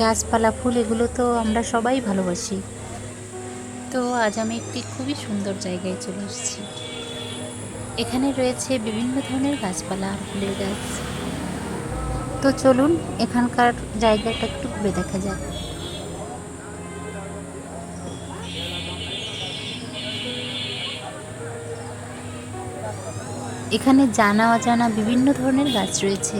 গাছপালা, ফুল, এগুলো তো আমরা সবাই ভালোবাসি। তো আজ আমি একটি খুবই সুন্দর জায়গায় চলে এসেছি। এখানে রয়েছে বিভিন্ন ধরনের গাছপালা আর ফুলের গাছ। তো চলুন, এখানকার জায়গাটা একটু ঘুরে দেখা যাক। এখানে জানা অজানা বিভিন্ন ধরনের গাছ রয়েছে।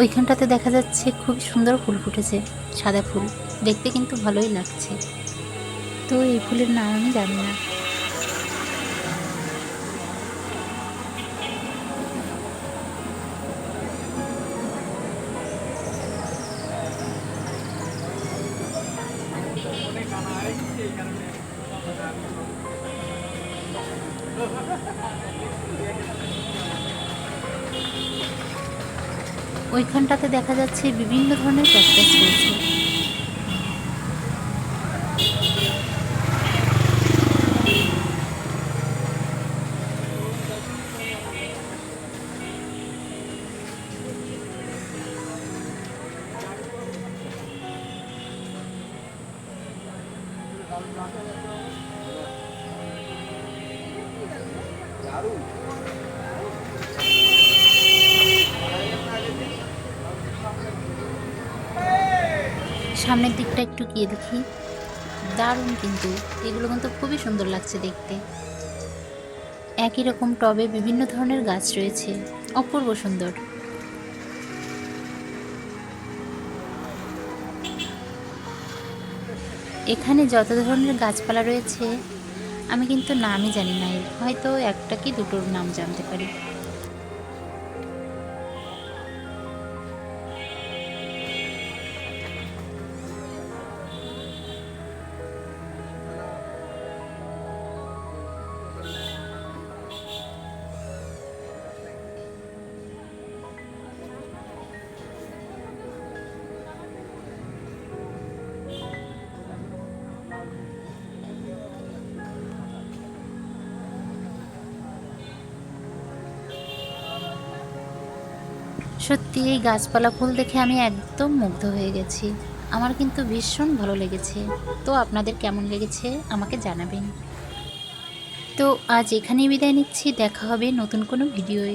ওইখানটাতে দেখা যাচ্ছে খুব সুন্দর ফুল ফুটেছে, সাদা ফুল। দেখতে কিন্তু ভালোই লাগছে। তো এই ফুলের নাম আমি জানি না। ওইখানটাতে দেখা যাচ্ছে বিভিন্ন ধরনের ক্যাকটাস রয়েছে। সামনের দিকটা একটু গিয়ে দেখি। দারুণ কিন্তু। এগুলো কিন্তু খুবই সুন্দর লাগছে দেখতে। একই রকম টবে বিভিন্ন ধরনের গাছ রয়েছে। অপূর্ব সুন্দর। এখানে যত ধরনের গাছপালা রয়েছে, আমি কিন্তু নামই জানি না এর। হয়তো একটা কি দুটোর নাম জানতে পারি। সত্যি এই গাছপালা ফুল দেখে আমি একদম মুগ্ধ হয়ে গেছি। আমার কিন্তু ভীষণ ভালো লেগেছে। তো আপনাদের কেমন লেগেছে আমাকে জানাবেন। তো আজ এখানেই বিদায় নিচ্ছি। দেখা হবে নতুন কোনো ভিডিওয়ে।